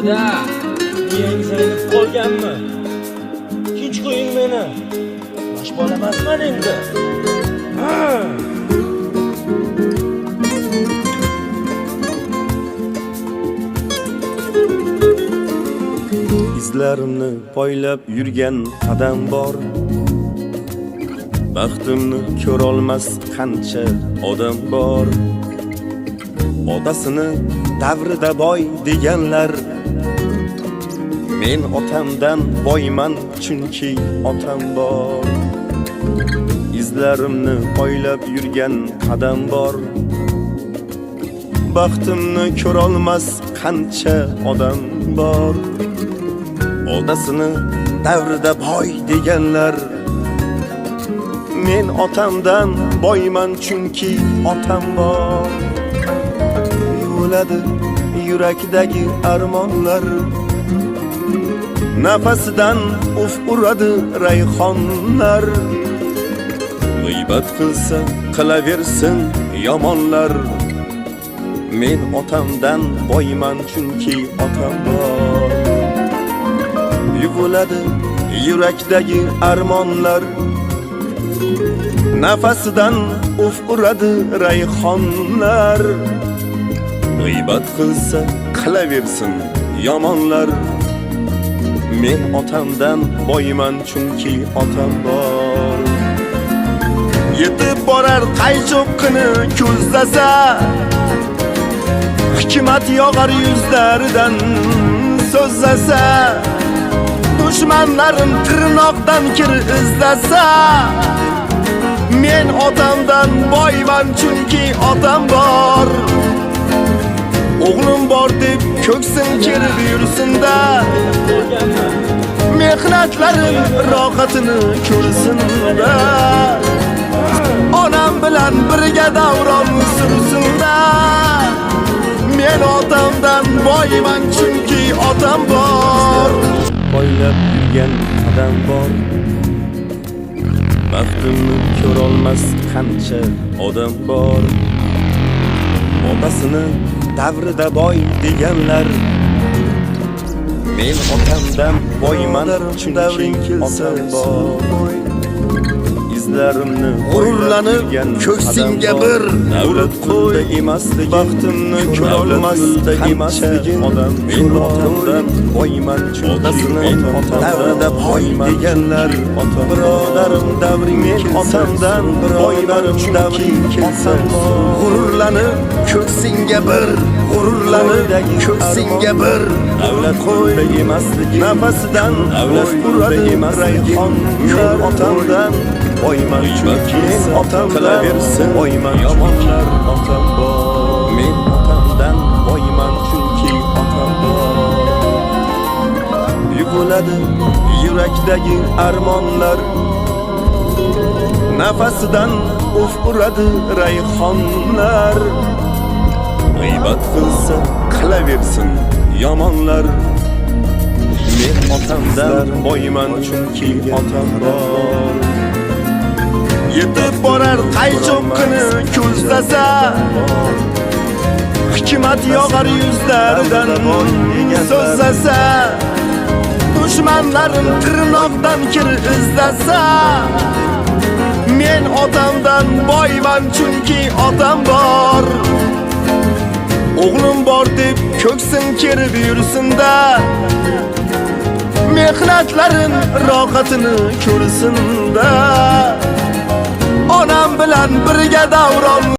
Dada, miyang zaynab qolganmi? Tinch qo'ying meni. Yosh bola emasman endi. Izlarimni poylab yurgan qadam bor baxtimni ko'rolmas qancha odam bor otasini davrida boy deganlar men otamdan boyman chunki otam bor izlarimni poylab yurgan qadam bor baxtimni ko'rolmas qancha odam bor Odasini davrida boy deganlar. Men otamdan boyman chunki otam bor Yuviladi yurakdagi armonlar Nafasidan uf uradi rayhonlar. G'iybat qilsa qilaversin yomonlar Men otamdan boyman chunki otam bor yuviladi yurakdagi armonlar. Nafasidan uf uradi rayhonlar. G'iybat qilsa qilaversin yomonlar men otamdan boyman? Chunki otam bor yetib borar qaychoqqini ko'zlasa hikmat yog'ar yuzlaridan so'zlasa dushmanlarim tirnoqdan kir izlasa men otamdan boyman? Chunki otam bor. O'g'lim bor deb ko'ksim kerib yursinda mehnatlarim rohatini ko'rsinda onam bilan birga davron sursinda men otamdan boyman chunki otam bor poylab yurgan qadam bor baxtimni ko'rolmas qancha odam bor otasini davrida boy deganlar men otamdan boyman chunki otam bor izlarimni G'ururlanib ko'ksingga bir davlat qo'yda emasligi baxtimni ko'rolmas emasligi odam otamdan boyman otasini davrida boy deganlar birodarim davring men otamdan boylarim davring kelsa g'ururlanib ko'ksingga bir g'ururlanib ko'ksingga bir davlat qo'yda emasligi nafasidan davlat uradi rayhon men otamdan. Boyman chunki men otam qilaversin boyman yomonlar otam bor men otamdan. Boyman chunki otam bor yurakdagi armonlar. Nafasidan uf uradi rayhonlar g'iybat qilsa qilaversin yomonlar men otamdan boyman chunki otam bor yetib borar qaychoqqini ko'zlasa hikmat yog'ar yuzlaridan so'zlasa dushmanlarim tirnoqdan kir izlasa men otamdan boyman chunki otam bor o'g'lim bor deb ko'ksim kerib yursinda mehnatlarim rohatini ko'rsinda onam bilan birga davron